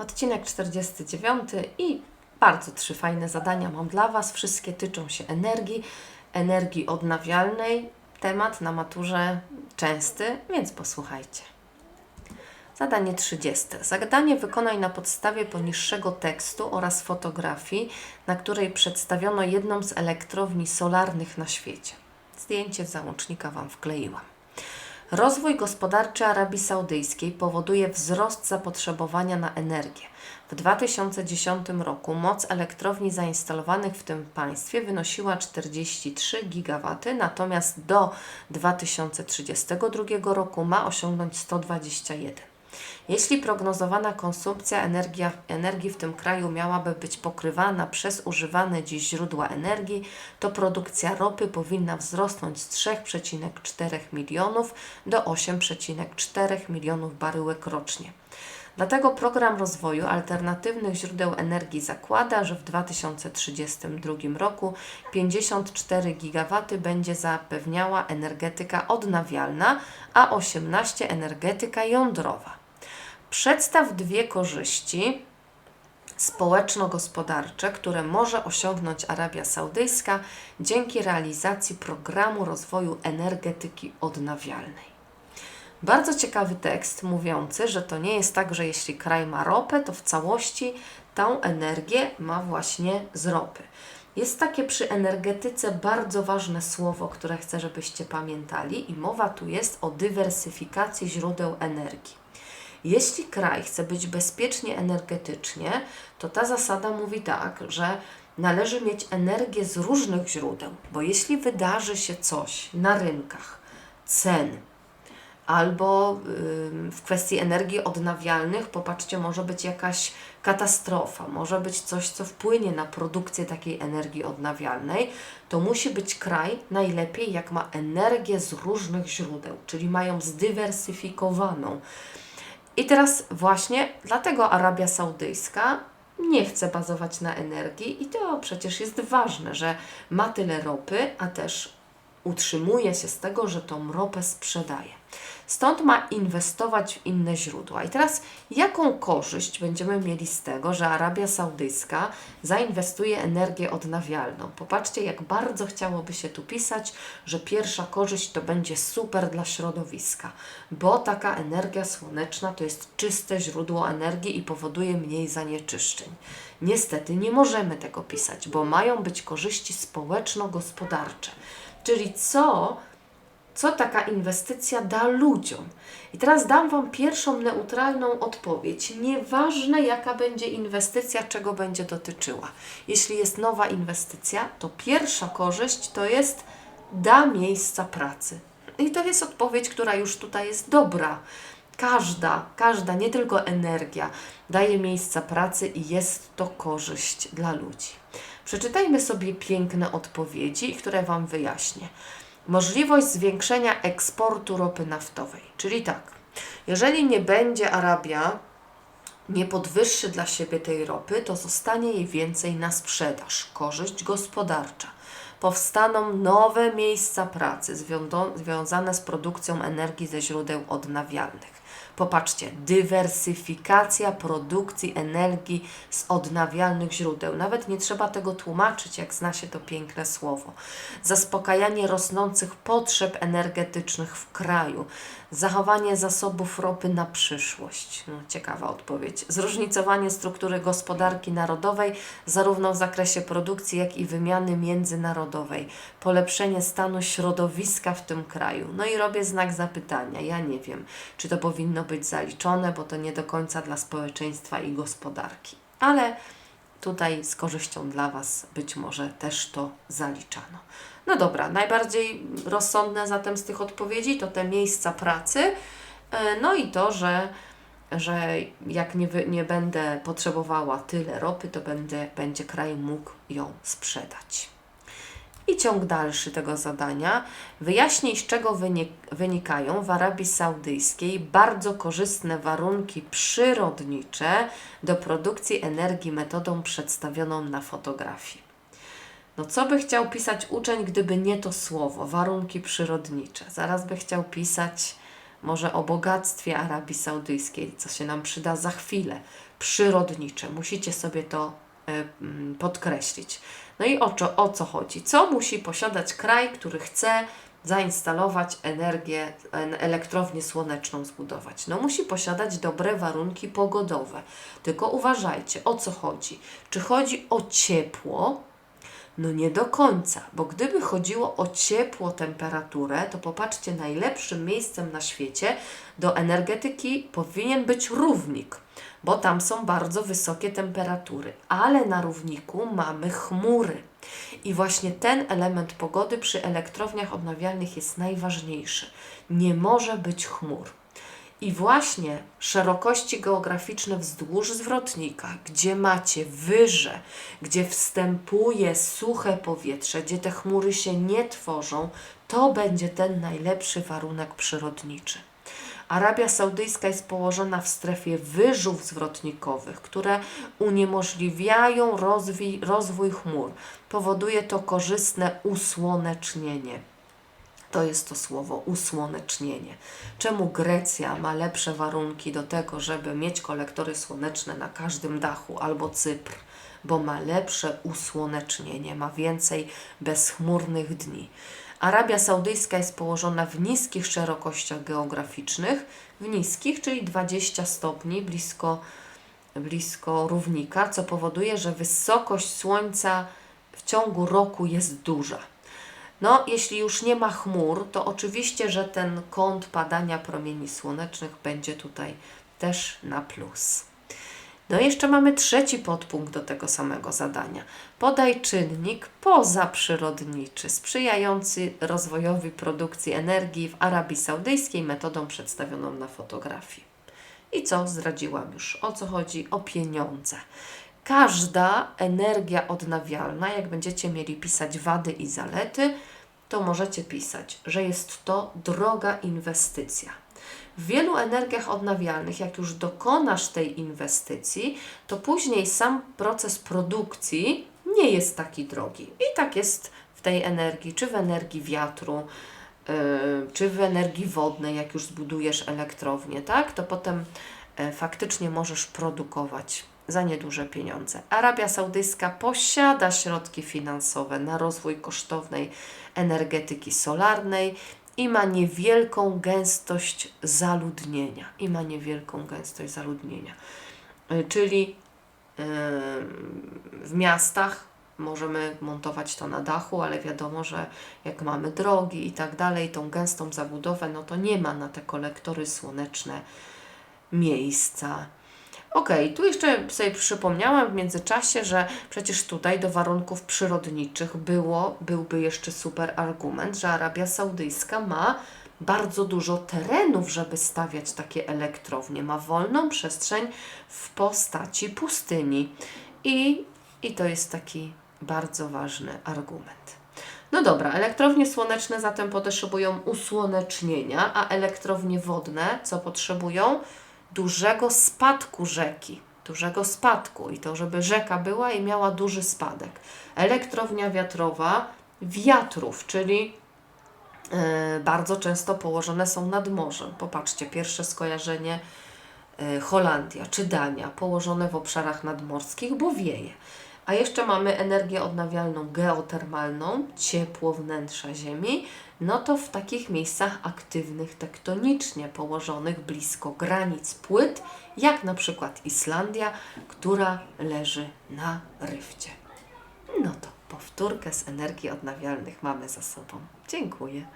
Odcinek 49 i bardzo trzy fajne zadania mam dla Was. Wszystkie tyczą się energii, energii odnawialnej. Temat na maturze częsty, więc posłuchajcie. Zadanie 30. Zadanie wykonaj na podstawie poniższego tekstu oraz fotografii, na której przedstawiono jedną z elektrowni solarnych na świecie. Zdjęcie z załącznika Wam wkleiłam. Rozwój gospodarczy Arabii Saudyjskiej powoduje wzrost zapotrzebowania na energię. W 2010 roku moc elektrowni zainstalowanych w tym państwie wynosiła 43 GW, natomiast do 2032 roku ma osiągnąć 121. Jeśli prognozowana konsumpcja energii, energii w tym kraju miałaby być pokrywana przez używane dziś źródła energii, to produkcja ropy powinna wzrosnąć z 3,4 milionów do 8,4 milionów baryłek rocznie. Dlatego program rozwoju alternatywnych źródeł energii zakłada, że w 2032 roku 54 GW będzie zapewniała energetyka odnawialna, a 18 energetyka jądrowa. Przedstaw dwie korzyści społeczno-gospodarcze, które może osiągnąć Arabia Saudyjska dzięki realizacji programu rozwoju energetyki odnawialnej. Bardzo ciekawy tekst mówiący, że to nie jest tak, że jeśli kraj ma ropę, to w całości tą energię ma właśnie z ropy. Jest takie przy energetyce bardzo ważne słowo, które chcę, żebyście pamiętali, i mowa tu jest o dywersyfikacji źródeł energii. Jeśli kraj chce być bezpiecznie energetycznie, to ta zasada mówi tak, że należy mieć energię z różnych źródeł, bo jeśli wydarzy się coś na rynkach, cen, albo w kwestii energii odnawialnych, popatrzcie, może być jakaś katastrofa, może być coś, co wpłynie na produkcję takiej energii odnawialnej, to musi być kraj najlepiej, jak ma energię z różnych źródeł, czyli mają zdywersyfikowaną. I teraz właśnie dlatego Arabia Saudyjska nie chce bazować na energii i to przecież jest ważne, że ma tyle ropy, a też utrzymuje się z tego, że tą ropę sprzedaje. Stąd ma inwestować w inne źródła. I teraz, jaką korzyść będziemy mieli z tego, że Arabia Saudyjska zainwestuje energię odnawialną? Popatrzcie, jak bardzo chciałoby się tu pisać, że pierwsza korzyść to będzie super dla środowiska, bo taka energia słoneczna to jest czyste źródło energii i powoduje mniej zanieczyszczeń. Niestety nie możemy tego pisać, bo mają być korzyści społeczno-gospodarcze. Czyli co co taka inwestycja da ludziom. I teraz dam Wam pierwszą neutralną odpowiedź. Nieważne jaka będzie inwestycja, czego będzie dotyczyła. Jeśli jest nowa inwestycja, to pierwsza korzyść to jest da miejsca pracy. I to jest odpowiedź, która już tutaj jest dobra. Każda, każda, nie tylko energia, daje miejsca pracy i jest to korzyść dla ludzi. Przeczytajmy sobie piękne odpowiedzi, które Wam wyjaśnię możliwość zwiększenia eksportu ropy naftowej. Czyli tak, jeżeli nie będzie Arabia, nie podwyższy dla siebie tej ropy, to zostanie jej więcej na sprzedaż, korzyść gospodarcza. Powstaną nowe miejsca pracy związane z produkcją energii ze źródeł odnawialnych. Popatrzcie, dywersyfikacja produkcji energii z odnawialnych źródeł. Nawet nie trzeba tego tłumaczyć, jak zna się to piękne słowo. Zaspokajanie rosnących potrzeb energetycznych w kraju. Zachowanie zasobów ropy na przyszłość. No, ciekawa odpowiedź. Zróżnicowanie struktury gospodarki narodowej, zarówno w zakresie produkcji, jak i wymiany międzynarodowej. Polepszenie stanu środowiska w tym kraju. No i robię znak zapytania. Ja nie wiem, czy to powinno być zaliczone, bo to nie do końca dla społeczeństwa i gospodarki. Ale tutaj z korzyścią dla Was być może też to zaliczano. No dobra, najbardziej rozsądne zatem z tych odpowiedzi to te miejsca pracy, e, no i to, że, że jak nie, nie będę potrzebowała tyle ropy, to będę, będzie kraj mógł ją sprzedać. I ciąg dalszy tego zadania. Wyjaśnij, z czego wynikają w Arabii Saudyjskiej bardzo korzystne warunki przyrodnicze do produkcji energii metodą przedstawioną na fotografii. No co by chciał pisać uczeń, gdyby nie to słowo, warunki przyrodnicze? Zaraz by chciał pisać może o bogactwie Arabii Saudyjskiej, co się nam przyda za chwilę, przyrodnicze. Musicie sobie to mm, podkreślić. No i o, co- o co chodzi? Co musi posiadać kraj, który chce zainstalować energię, en- elektrownię słoneczną zbudować? No musi posiadać dobre warunki pogodowe. Tylko uważajcie, o co chodzi? Czy chodzi o ciepło, no nie do końca, bo gdyby chodziło o ciepło, temperaturę, to popatrzcie, najlepszym miejscem na świecie do energetyki powinien być równik, bo tam są bardzo wysokie temperatury, ale na równiku mamy chmury. I właśnie ten element pogody przy elektrowniach odnawialnych jest najważniejszy. Nie może być chmur. I właśnie szerokości geograficzne wzdłuż zwrotnika, gdzie macie wyże, gdzie wstępuje suche powietrze, gdzie te chmury się nie tworzą, to będzie ten najlepszy warunek przyrodniczy. Arabia Saudyjska jest położona w strefie wyżów zwrotnikowych, które uniemożliwiają rozwój, rozwój chmur. Powoduje to korzystne usłonecznienie. To jest to słowo usłonecznienie. Czemu Grecja ma lepsze warunki do tego, żeby mieć kolektory słoneczne na każdym dachu, albo Cypr? Bo ma lepsze usłonecznienie, ma więcej bezchmurnych dni. Arabia Saudyjska jest położona w niskich szerokościach geograficznych, w niskich, czyli 20 stopni, blisko, blisko równika, co powoduje, że wysokość słońca w ciągu roku jest duża. No, jeśli już nie ma chmur, to oczywiście, że ten kąt padania promieni słonecznych będzie tutaj też na plus. No i jeszcze mamy trzeci podpunkt do tego samego zadania. Podaj czynnik pozaprzyrodniczy, sprzyjający rozwojowi produkcji energii w Arabii Saudyjskiej metodą przedstawioną na fotografii. I co zdradziłam już? O co chodzi? O pieniądze. Każda energia odnawialna, jak będziecie mieli pisać wady i zalety, to możecie pisać, że jest to droga inwestycja. W wielu energiach odnawialnych, jak już dokonasz tej inwestycji, to później sam proces produkcji nie jest taki drogi. I tak jest w tej energii, czy w energii wiatru, yy, czy w energii wodnej, jak już zbudujesz elektrownię, tak? To potem e, faktycznie możesz produkować za nieduże pieniądze. Arabia Saudyjska posiada środki finansowe na rozwój kosztownej energetyki solarnej i ma niewielką gęstość zaludnienia. I ma niewielką gęstość zaludnienia. Y, Czyli yy, w miastach możemy montować to na dachu, ale wiadomo, że jak mamy drogi i tak dalej, tą gęstą zabudowę, no to nie ma na te kolektory słoneczne miejsca. Okej, tu jeszcze sobie przypomniałam w międzyczasie, że przecież tutaj do warunków przyrodniczych było, byłby jeszcze super argument, że Arabia Saudyjska ma bardzo dużo terenów, żeby stawiać takie elektrownie. Ma wolną przestrzeń w postaci pustyni. I, i to jest taki bardzo ważny argument. No dobra, elektrownie słoneczne zatem potrzebują usłonecznienia, a elektrownie wodne co potrzebują? Dużego spadku rzeki. Dużego spadku i to, żeby rzeka była i miała duży spadek. Elektrownia wiatrowa wiatrów, czyli e, bardzo często położone są nad morzem. Popatrzcie, pierwsze skojarzenie e, Holandia czy Dania, położone w obszarach nadmorskich, bo wieje. A jeszcze mamy energię odnawialną geotermalną, ciepło wnętrza Ziemi, no to w takich miejscach aktywnych tektonicznie, położonych blisko granic płyt, jak na przykład Islandia, która leży na ryfcie. No to powtórkę z energii odnawialnych mamy za sobą. Dziękuję.